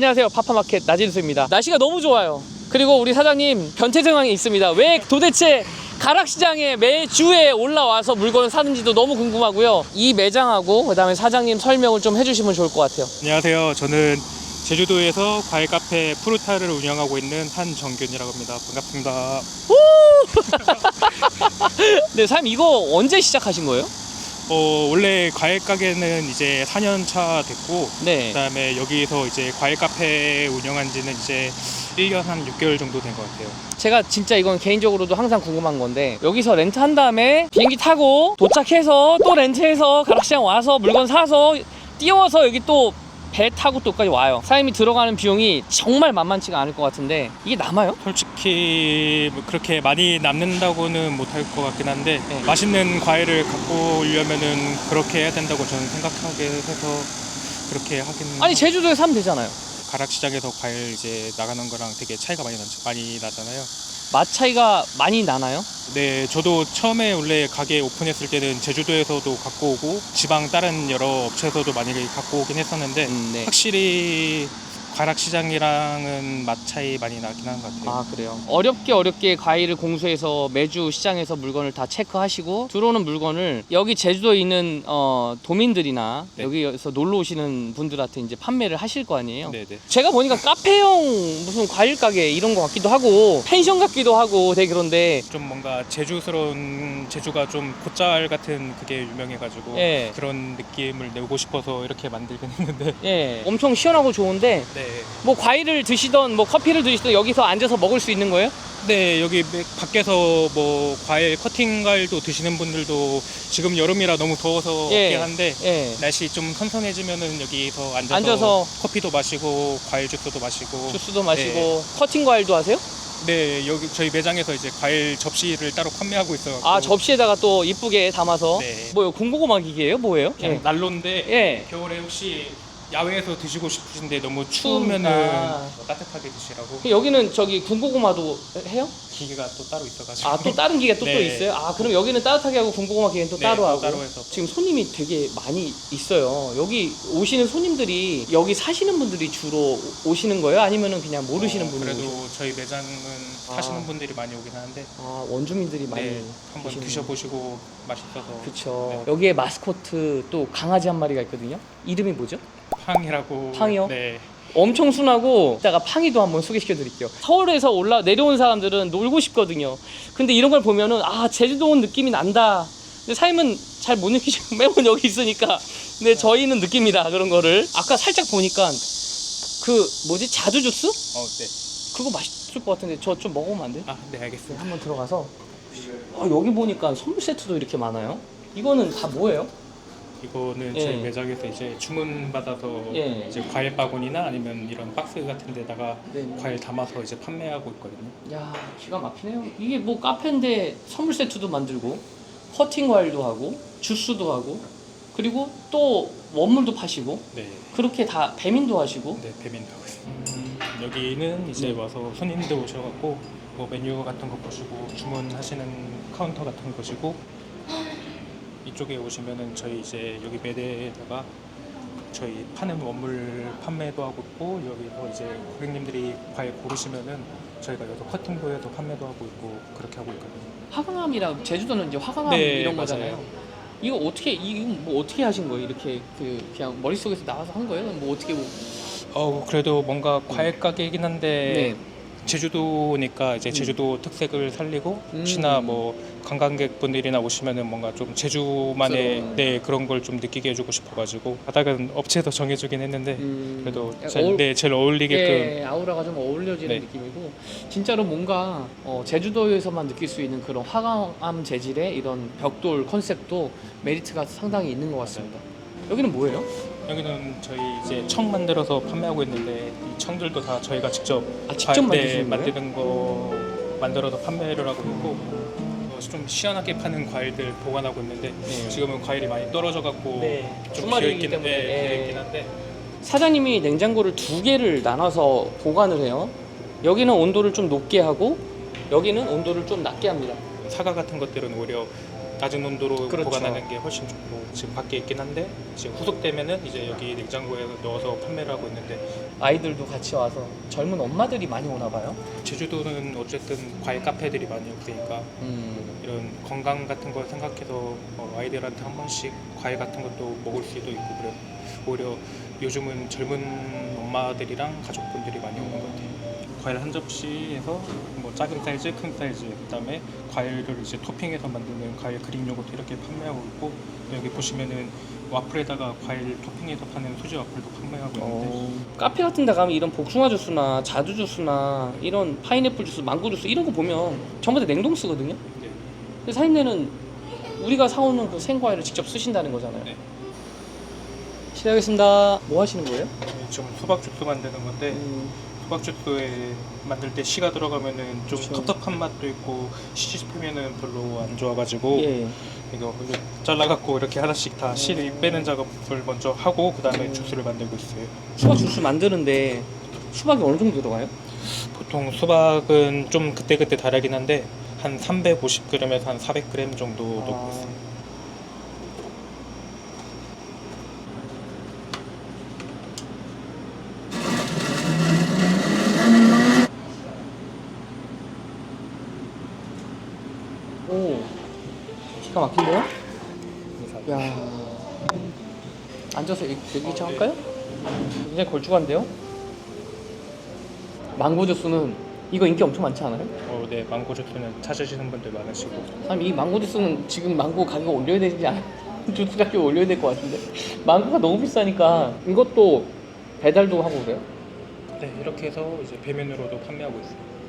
안녕하세요. 파파마켓 나진수입니다. 날씨가 너무 좋아요. 그리고 우리 사장님 변태 상황이 있습니다. 왜 도대체 가락시장에 매주에 올라와서 물건을 사는지도 너무 궁금하고요. 이 매장하고 그 다음에 사장님 설명을 좀 해주시면 좋을 것 같아요. 안녕하세요. 저는 제주도에서 과일 카페 푸르타를 운영하고 있는 한정균이라고 합니다. 반갑습니다. 네, 사장님 이거 언제 시작하신 거예요? 어, 원래 과일 가게는 이제 4년 차 됐고 네. 그다음에 여기서 이제 과일 카페 운영한 지는 이제 1년 한 6개월 정도 된 것 같아요. 제가 진짜 이건 개인적으로도 항상 궁금한 건데 여기서 렌트한 다음에 비행기 타고 도착해서 또 렌트해서 가락시장 와서 물건 사서 띄워서 여기 또 배 타고 또까지 와요. 사장님이 들어가는 비용이 정말 만만치가 않을 것 같은데 이게 남아요? 솔직히 뭐 그렇게 많이 남는다고는 못할 것 같긴 한데 네. 맛있는 과일을 갖고 오려면은 그렇게 해야 된다고 저는 생각하게 해서 그렇게 하긴 아니 제주도에 사면 되잖아요. 가락시장에서 과일 이제 나가는 거랑 되게 차이가 많이, 나, 많이 나잖아요. 맛 차이가 많이 나나요? 네, 저도 처음에 원래 가게 오픈했을 때는 제주도에서도 갖고 오고 지방 다른 여러 업체에서도 많이 갖고 오긴 했었는데 음, 네. 확실히 가락시장이랑은 맛 차이 많이 나긴 하는 것 같아요. 아 그래요. 어렵게 어렵게 과일을 공수해서 매주 시장에서 물건을 다 체크하시고 들어오는 물건을 여기 제주도에 있는 어, 도민들이나 네. 여기서 놀러 오시는 분들한테 이제 판매를 하실 거 아니에요. 네네. 제가 보니까 카페용 무슨 과일 가게 이런 거 같기도 하고 펜션 같기도 하고 되게 그런데 좀 뭔가 제주스러운 제주가 좀 콧잘 같은 그게 유명해가지고 예. 그런 느낌을 내고 싶어서 이렇게 만들긴 했는데 예 엄청 시원하고 좋은데 네. 뭐 과일을 드시던 뭐 커피를 드시던 여기서 앉아서 먹을 수 있는 거예요? 네 여기 매- 밖에서 뭐 과일 커팅 과일도 드시는 분들도 지금 여름이라 너무 더워서 예. 없긴 한데 예. 날씨 좀 선선해지면은 여기서 앉아서, 앉아서 커피도 마시고 과일 주스도 마시고 주스도 마시고 커팅 과일도 하세요? 네 여기 저희 매장에서 이제 과일 접시를 따로 판매하고 있어요. 아 접시에다가 또 이쁘게 담아서 네. 뭐요 군고구마 기계예요? 뭐예요? 그냥 예. 난로인데 예. 겨울에 혹시 야외에서 드시고 싶으신데 너무 추우면은 추우니까. 뭐 따뜻하게 드시라고 여기는 저기 군고구마도 해요? 기계가 또 따로 있어가지고 아 또 다른 기계 또, 또 네. 있어요? 아 그럼 여기는 따뜻하게 하고 군고구마 기계는 또 네, 따로 또 하고 따로 해서. 지금 손님이 되게 많이 있어요 여기 오시는 손님들이 여기 사시는 분들이 주로 오시는 거예요? 아니면은 그냥 모르시는 어, 분이 그래도 저희 매장은 아. 사시는 분들이 많이 오긴 하는데 아 원주민들이 많이 네, 한번 계시는 드셔보시고 맛있어서 그쵸 네. 여기에 마스코트 또 강아지 한 마리가 있거든요 이름이 뭐죠? 팡이라고 팡이요? 네 엄청 순하고 이따가 팡이도 한번 소개시켜 드릴게요 서울에서 올라 내려온 사람들은 놀고 싶거든요 근데 이런 걸 보면은 아 제주도 온 느낌이 난다 근데 사임은 잘 못 느끼시고 매번 여기 있으니까 근데 저희는 느낍니다 그런 거를 아까 살짝 보니까 그 뭐지 자두 주스? 어, 네. 그거 맛있을 것 같은데 저 좀 먹으면 안 돼요? 아, 네, 알겠습니다. 한번 들어가서 아, 여기 보니까 선물 세트도 이렇게 많아요 이거는 다 뭐예요? 이거는 예. 저희 매장에서 이제 주문 받아서 예. 이제 과일 바구니나 아니면 이런 박스 같은 데다가 네. 과일 담아서 이제 판매하고 있거든요. 야 기가 막히네요. 이게 뭐 카페인데 선물 세트도 만들고 커팅 과일도 하고 주스도 하고 그리고 또 원물도 파시고 네. 그렇게 다 배민도 하시고 네, 배민도 하고 있습니다. 여기는 이제 네. 와서 손님들 오셔갖고 뭐 메뉴 같은 거 보시고 주문하시는 카운터 같은 거 보시고 이쪽에 오시면은 저희 이제 여기 매대에다가 저희 파는 원물 판매도 하고 있고 여기서 이제 고객님들이 과일 고르시면은 저희가 여기서 커팅도 해서 판매도 하고 있고 그렇게 하고 있거든요. 화강암이라 제주도는 이제 화강암 네, 이런 맞아요. 거잖아요. 이거 어떻게 이거 뭐 어떻게 하신 거예요? 이렇게 그 그냥 머릿속에서 나와서 한 거예요? 뭐 어떻게 뭐 어 그래도 뭔가 과일 가게이긴 한데 네. 제주도니까 이제 제주도 특색을 살리고 음. 혹시나 뭐 관광객분들이나 오시면은 뭔가 좀 제주만의 그럼. 네 그런 걸 좀 느끼게 해주고 싶어가지고 바닥은 업체에서 정해주긴 했는데 음, 그래도 약간 제일, 어울- 네, 제일 어울리게끔 예, 아우라가 좀 어울려지는 네. 느낌이고 진짜로 뭔가 어, 제주도에서만 느낄 수 있는 그런 화강암 재질의 이런 벽돌 컨셉도 메리트가 상당히 있는 것 같습니다. 여기는 뭐예요? 여기는 저희 이제 청 만들어서 판매하고 있는데 이 청들도 다 저희가 직접 아, 직접 만드시는 네, 거예요? 만드는 거 만들어서 판매를 하고 있고 어, 좀 시원하게 파는 과일들 보관하고 있는데 네. 지금은 과일이 많이 떨어져 갖고 네, 좀 주말이기 비어있긴 때문에, 네, 예. 비어있긴 한데 사장님이 냉장고를 두 개를 나눠서 보관을 해요. 여기는 온도를 좀 높게 하고 여기는 온도를 좀 낮게 합니다. 사과 같은 것들은 오히려 낮은 온도로 그렇죠. 보관하는 게 훨씬 좋고 지금 밖에 있긴 한데 지금 후숙되면은 이제 여기 냉장고에 넣어서 판매를 하고 있는데 아이들도 같이 와서 젊은 엄마들이 많이 오나 봐요. 제주도는 어쨌든 과일 카페들이 많이 없으니까 음. 이런 건강 같은 걸 생각해서 어, 아이들한테 한 번씩 과일 같은 것도 먹을 수도 있고 그래 오히려 요즘은 젊은 엄마들이랑 가족분들이 많이 오는 것 같아요. 과일 한 접시에서 뭐 작은 사이즈, 큰 사이즈, 그다음에 과일을 이제 토핑해서 만드는 과일 그릭 요거트 이렇게 판매하고 있고 여기 보시면은 와플에다가 과일 토핑해서 파는 수제 와플도 판매하고 있는데 어, 카페 같은 데 가면 이런 복숭아 주스나 자두 주스나 이런 파인애플 주스, 망고 주스 이런 거 보면 전부 다 냉동 쓰거든요. 네. 근데 사장님네는 우리가 사오는 그 생과일을 직접 쓰신다는 거잖아요. 네. 실례하겠습니다. 뭐 하시는 거예요? 지금 수박 주스 만드는 건데 음, 수박 주스에 만들 때 씨가 들어가면은 좀 그쵸. 텁텁한 맛도 있고 씨 씹히면은 별로 안 좋아가지고 예. 이거 잘라갖고 이렇게 하나씩 다 씨를 빼는 작업을 먼저 하고 그 다음에 음. 주스를 만들고 있어요. 수박 주스 만드는데 수박이 어느 정도 들어가요? 보통 수박은 좀 그때그때 다르긴 한데 한 350g에서 한 400g 정도 넣고 아, 있어요. 오, 기가 막힌데요? 야, 앉아서 얘기, 좀 할까요? 굉장히 걸쭉한데요? 망고 주스는 이거 인기 엄청 많지 않아요? 어, 네, 망고 주스는 찾으시는 분들 많으시고 사람 이 망고 주스는 지금 망고 가격 올려야 되지 않아요? 주스 가격 올려야 될 것 같은데 망고가 너무 비싸니까 이것도 배달도 하고 그래요? 네, 이렇게 해서 이제 배면으로도 판매하고 있어요.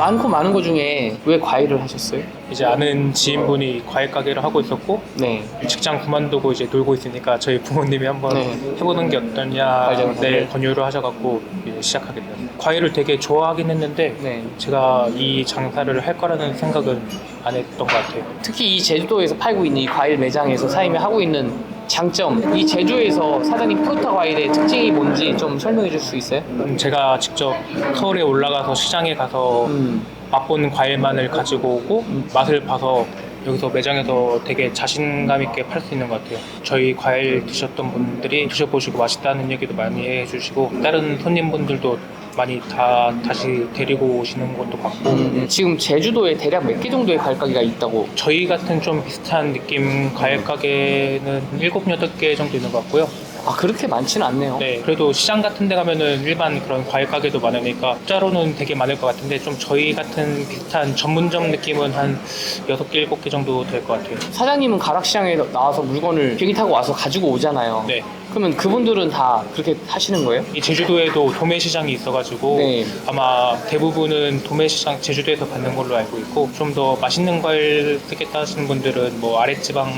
많고 많은 거 중에 왜 과일을 하셨어요? 이제 아는 지인분이 과일 가게를 하고 있었고 네 직장 그만두고 이제 놀고 있으니까 저희 부모님이 한번 네. 해보는 게 어떠냐 과일 네? 권유를 하셔갖고 이제 시작하게 됐어요. 과일을 되게 좋아하긴 했는데 네. 제가 이 장사를 할 거라는 생각은 안 했던 것 같아요. 특히 이 제주도에서 팔고 있는 이 과일 매장에서 사장님이 하고 있는 장점 이 제주에서 사장님 프루타 과일의 특징이 뭔지 좀 설명해 줄 수 있어요? 음, 제가 직접 서울에 올라가서 시장에 가서 음. 맛본 과일만을 가지고 오고 맛을 봐서 여기서 매장에서 되게 자신감 있게 팔 수 있는 것 같아요. 저희 과일 드셨던 분들이 드셔보시고 맛있다는 얘기도 많이 해주시고 다른 손님분들도 많이 다 다시 데리고 오시는 것도 같고. 음, 지금 제주도에 대략 몇 개 정도의 과일 가게가 있다고? 저희 같은 좀 비슷한 느낌 과일 가게는 7, 8개 정도 있는 것 같고요. 아 그렇게 많지는 않네요 네, 그래도 시장 같은 데 가면은 일반 그런 과일 가게도 많으니까 숫자로는 되게 많을 것 같은데 좀 저희 같은 비슷한 전문점 느낌은 한 6개, 7개 정도 될 것 같아요. 사장님은 가락시장에 나와서 물건을 비행기 타고 와서 가지고 오잖아요 네. 그러면 그분들은 다 그렇게 하시는 거예요? 이 제주도에도 도매 시장이 있어가지고 네. 아마 대부분은 도매 시장 제주도에서 받는 걸로 알고 있고 좀 더 맛있는 과일 쓰겠다 하시는 분들은 뭐 아랫지방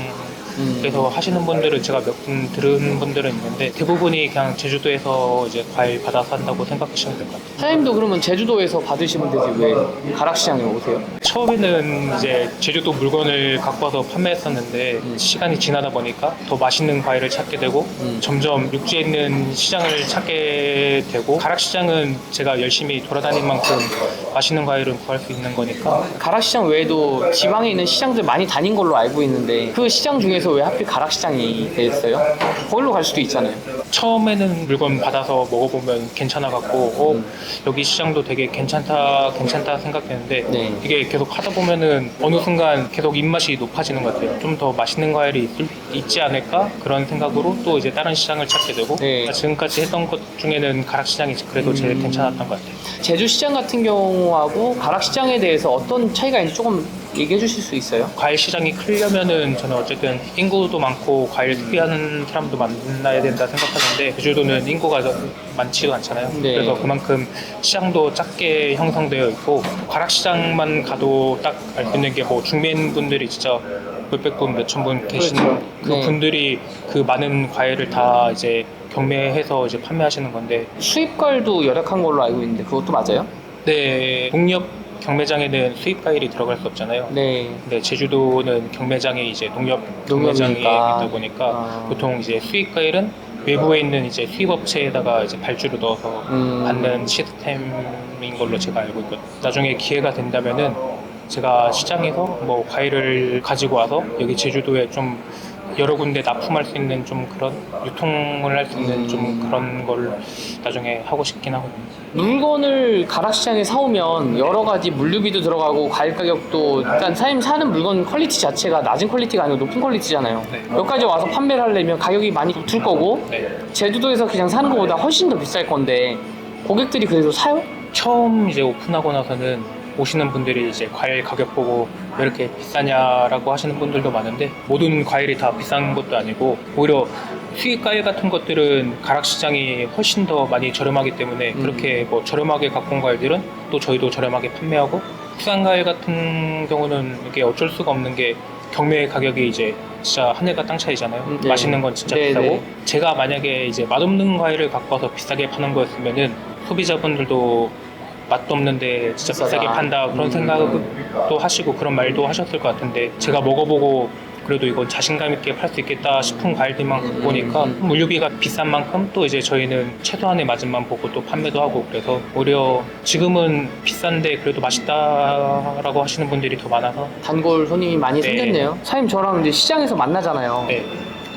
음. 에서 하시는 분들은 제가 몇 분 들은 분들은 있는데 대부분이 그냥 제주도에서 이제 과일 받아서 한다고 생각하시면 될 것 같아요. 사장님도 그러면 제주도에서 받으시면 되지 왜 가락시장에 오세요? 처음에는 이제 제주도 물건을 갖고 와서 판매했었는데 음. 시간이 지나다 보니까 더 맛있는 과일을 찾게 되고 음. 점점 육지에 있는 시장을 찾게 되고 가락시장은 제가 열심히 돌아다닌 만큼 맛있는 과일은 구할 수 있는 거니까 가락시장 외에도 지방에 있는 시장들 많이 다닌 걸로 알고 있는데 그 시장 중에서 왜 하필 가락시장이 됐어요? 거기로 갈 수도 있잖아요. 처음에는 물건 받아서 먹어보면 괜찮아 갖고 어, 음. 여기 시장도 되게 괜찮다 괜찮다 생각했는데 네. 이게 계속 하다 보면은 어느 순간 계속 입맛이 높아지는 것 같아요. 좀 더 맛있는 과일이 있을, 있지 않을까 그런 생각으로 또 이제 다른 시장을 찾게 되고 네. 지금까지 했던 것 중에는 가락시장이 그래도 제일 음. 괜찮았던 것 같아요. 제주 시장 같은 경우하고 가락시장에 대해서 어떤 차이가 있는지 조금 얘기해 주실 수 있어요? 과일 시장이 크려면은 저는 어쨌든 인구도 많고 과일 소비하는 사람도 만나야 된다 생각하는데 제주도는 인구가 많지도 않잖아요. 네. 그래서 그만큼 시장도 작게 형성되어 있고 가락 시장만 가도 딱 알 수 있는 게 뭐 중매인 분들이 진짜 몇백 분, 몇천 분 계시는 그렇죠. 그 네. 분들이 그 많은 과일을 다 이제 경매해서 이제 판매하시는 건데 수입과일도 열악한 걸로 알고 있는데 그것도 맞아요? 네 농협 경매장에 는 수입 과일이 들어갈 수 없잖아요. 네. 근데 제주도는 경매장이 이제 농협 경매장이 농협이니까. 있다 보니까 아. 보통 이제 수입 과일은 외부에 있는 이제 수입업체에다가 이제 발주를 넣어서 음. 받는 시스템인 걸로 제가 알고 있거든요. 나중에 기회가 된다면은 제가 시장에서 뭐 과일을 가지고 와서 여기 제주도에 좀 여러 군데 납품할 수 있는 좀 그런 유통을 할 수 있는 좀 그런 걸 나중에 하고 싶긴 하거든요. 물건을 가락시장에 사오면 여러 가지 물류비도 들어가고 과일 가격도 일단 사임 사는 물건 퀄리티 자체가 낮은 퀄리티가 아니고 높은 퀄리티잖아요. 네. 여기까지 와서 판매를 하려면 가격이 많이 붙을 거고 네. 제주도에서 그냥 사는 것보다 훨씬 더 비쌀 건데 고객들이 그래도 사요? 처음 이제 오픈하고 나서는 오시는 분들이 이제 과일 가격 보고 왜 이렇게 비싸냐라고 하시는 분들도 많은데 모든 과일이 다 비싼 것도 아니고 오히려 수입 과일 같은 것들은 가락 시장이 훨씬 더 많이 저렴하기 때문에 음. 그렇게 뭐 저렴하게 갖고 온 과일들은 또 저희도 저렴하게 판매하고 국산 과일 같은 경우는 이게 어쩔 수가 없는 게 경매 가격이 이제 진짜 하늘과 땅 차이잖아요. 음, 네. 맛있는 건 진짜 네, 비싸고 네. 제가 만약에 이제 맛없는 과일을 갖고 와서 비싸게 파는 거였으면은 소비자분들도 맛도 없는데 진짜. 비싸게 판다 그런 음. 생각도 하시고 그런 말도 하셨을 것 같은데 제가 먹어보고 그래도 이건 자신감 있게 팔 수 있겠다 싶은 과일들만 갖고 보니까 음. 물류비가 비싼 만큼 또 이제 저희는 최소한의 마진만 보고 또 판매도 하고 그래서 오히려 지금은 비싼데 그래도 맛있다라고 하시는 분들이 더 많아서 단골 손님이 많이 네. 생겼네요. 사임 저랑 이제 시장에서 만나잖아요. 네.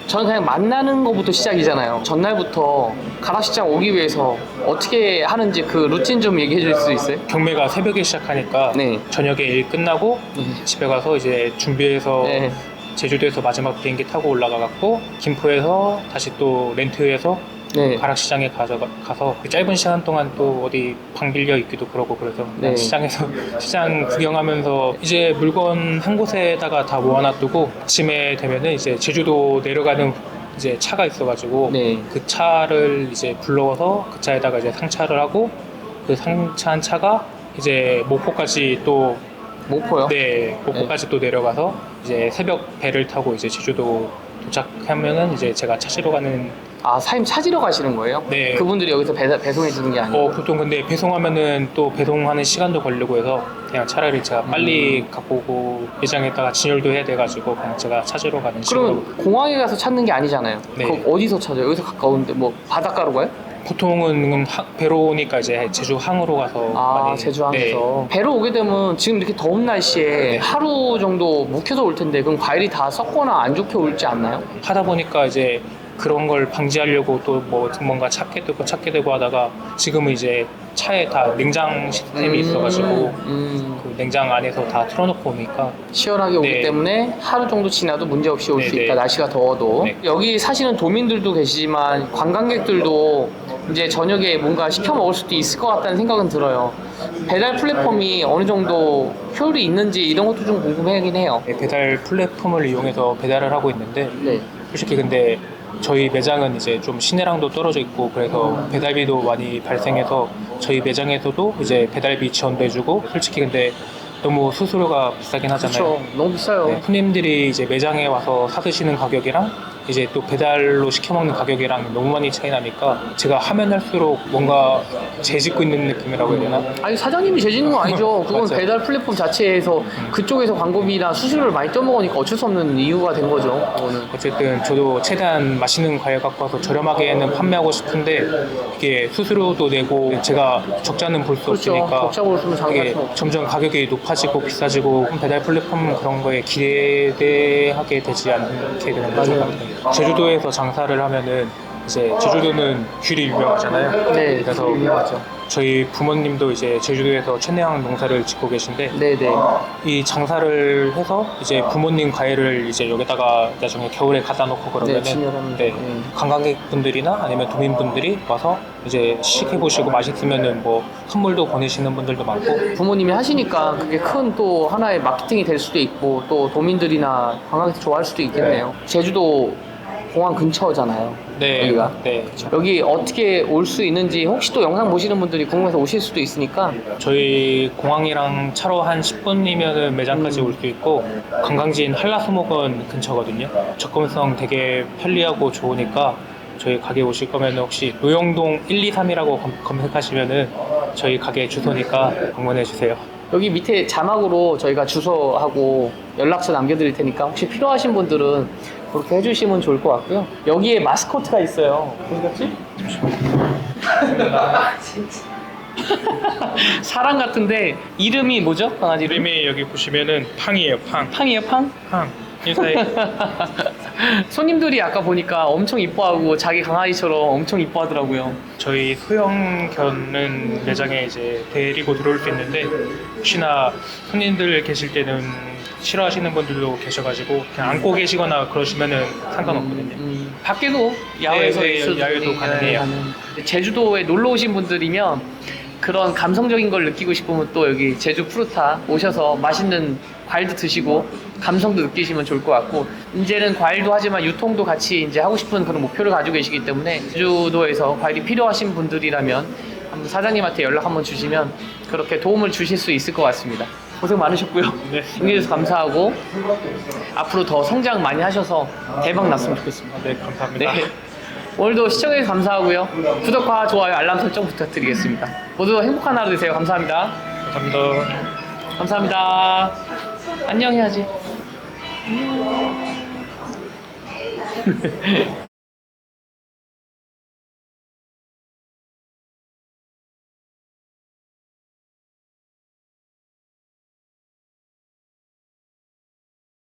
저는 그냥 만나는 것부터 시작이잖아요. 전날부터 가락시장 오기 위해서 어떻게 하는지 그 루틴 좀 얘기해 줄 수 있어요? 경매가 새벽에 시작하니까 네. 저녁에 일 끝나고 집에 가서 이제 준비해서 네. 제주도에서 마지막 비행기 타고 올라가갖고 김포에서 다시 또 렌트해서 네. 가락시장에 가서, 가서 그 짧은 시간 동안 또 어디 방 빌려 있기도 그러고 그래서 그냥 네. 시장에서 시장 구경하면서 이제 물건 한 곳에다가 다 모아놔두고 아침에 되면은 이제 제주도 내려가는 이제 차가 있어가지고 네. 그 차를 이제 불러서 그 차에다가 이제 상차를 하고 그 상차한 차가 이제 목포까지 또 목포요? 네, 목포까지 또 내려가서 이제 새벽 배를 타고 이제 제주도 도착하면은 이제 제가 찾으러 가는 아, 사임 찾으러 가시는 거예요? 네. 그분들이 여기서 배, 배송해 주는 게 아니고. 어 보통 근데 배송하면은 또 배송하는 시간도 걸리고 해서 그냥 차라리 제가 빨리 갖고 오고 매장에다가 진열도 해야 돼가지고 그냥 제가 찾으러 가는 식으로 그러면 공항에 가서 찾는 게 아니잖아요. 네. 그럼 어디서 찾아요? 여기서 가까운데 뭐 바닷가로 가요? 보통은 하- 배로 오니까 이제 제주 항으로 가서 아, 많이 제주항에서. 배로 오게 되면 지금 이렇게 더운 날씨에 네. 하루 정도 묵혀서 올 텐데 그럼 과일이 다 썩거나 안 좋게 올지 않나요? 네, 하다 보니까 이제 그런 걸 방지하려고 또 뭐 뭔가 찾게 되고 찾게 되고 하다가 지금은 이제 차에 다 냉장 시스템이 있어가지고 음, 그 냉장 안에서 다 틀어놓고 오니까 시원하게 오기 네. 때문에 하루 정도 지나도 문제 없이 올 수 네, 있다. 네. 날씨가 더워도 네. 여기 사시는 도민들도 계시지만 관광객들도 이제 저녁에 뭔가 시켜 먹을 수도 있을 것 같다는 생각은 들어요. 배달 플랫폼이 어느 정도 효율이 있는지 이런 것도 좀 궁금하긴 해요. 네, 배달 플랫폼을 이용해서 배달을 하고 있는데 네. 솔직히 근데 저희 매장은 이제 좀 시내랑도 떨어져 있고 그래서 배달비도 많이 발생해서 저희 매장에서도 이제 배달비 지원도 해주고 솔직히 근데 너무 수수료가 비싸긴 하잖아요. 그렇죠. 너무 비싸요. 네, 손님들이 이제 매장에 와서 사드시는 가격이랑 이제 또 배달로 시켜 먹는 가격이랑 너무 많이 차이 나니까 제가 하면 할수록 뭔가 재짓고 있는 느낌이라고 해야 되나? 아니 사장님이 죄지는 건 아니죠. 그건 맞아요. 배달 플랫폼 자체에서 그쪽에서 광고비나 수수료를 많이 떠먹으니까 어쩔 수 없는 이유가 된 거죠. 그거는. 어쨌든 저도 최대한 맛있는 과일 갖고 와서 저렴하게는 판매하고 싶은데 이게 수수료도 내고 제가 적자는 볼 수 그렇죠. 없으니까 적자 볼 수는 장사할 이게 수는 없죠. 점점 가격이 높아지고 비싸지고 배달 플랫폼 그런 거에 기대하게 되지 않게 되는 거죠. 맞아요. 제주도에서 장사를 하면은 이제 제주도는 귤이 유명하잖아요. 네, 그래서 유명하죠. 저희 부모님도 이제 제주도에서 최내양 농사를 짓고 계신데 네네. 이 장사를 해서 이제 부모님 과일을 이제 여기다가 나중에 겨울에 갖다 놓고 그러면은 네, 진열하면 네, 네. 관광객분들이나 아니면 도민분들이 와서 이제 시식해 보시고 맛있으면은 뭐 선물도 보내시는 분들도 많고 부모님이 하시니까 그게 큰 또 하나의 마케팅이 될 수도 있고 또 도민들이나 관광객 좋아할 수도 있겠네요. 제주도 공항 근처잖아요. 네, 여기가? 네. 여기 어떻게 올 수 있는지 혹시 또 영상 보시는 분들이 궁금해서 오실 수도 있으니까 저희 공항이랑 차로 한 10분이면은 매장까지 음. 올수 있고 관광지인 한라수목원 근처거든요. 접근성 되게 편리하고 좋으니까 저희 가게 오실 거면 혹시 노영동 1, 2, 3이라고 검색하시면은 저희 가게 주소니까 방문해 주세요. 여기 밑에 자막으로 저희가 주소하고 연락처 남겨드릴 테니까 혹시 필요하신 분들은 그렇게 해주시면 좋을 것 같고요. 여기에 마스코트가 있어요. 갔지? 사람 같은데 이름이 뭐죠? 강아지 이름? 이름이 여기 보시면은 팡이에요. 팡. 팡이에요, 팡? 팡. 인사해. 손님들이 아까 보니까 엄청 이뻐하고 자기 강아지처럼 엄청 이뻐하더라고요. 저희 소형견은 매장에 이제 데리고 들어올 수 있는데 혹시나 손님들 계실 때는 싫어하시는 분들도 계셔가지고 그냥 안고 계시거나 그러시면은 상관없거든요. 음, 밖에도 야외에서 네, 네, 있어도 야외도 가능해요. 가능. 제주도에 놀러 오신 분들이면 그런 감성적인 걸 느끼고 싶으면 또 여기 제주 푸르타 오셔서 맛있는 과일도 드시고 감성도 느끼시면 좋을 것 같고 이제는 과일도 하지만 유통도 같이 이제 하고 싶은 그런 목표를 가지고 계시기 때문에 제주도에서 과일이 필요하신 분들이라면 한번 사장님한테 연락 한번 주시면 그렇게 도움을 주실 수 있을 것 같습니다. 고생 많으셨고요. 네. 응해주셔서 감사하고 앞으로 더 성장 많이 하셔서 대박 났으면 좋겠습니다. 네, 감사합니다. 네. 오늘도 시청해주셔서 감사하고요. 구독과 좋아요, 알람 설정 부탁드리겠습니다. 모두 행복한 하루 되세요. 감사합니다. 감사합니다. 감사합니다. 안녕 해야지. Yeah.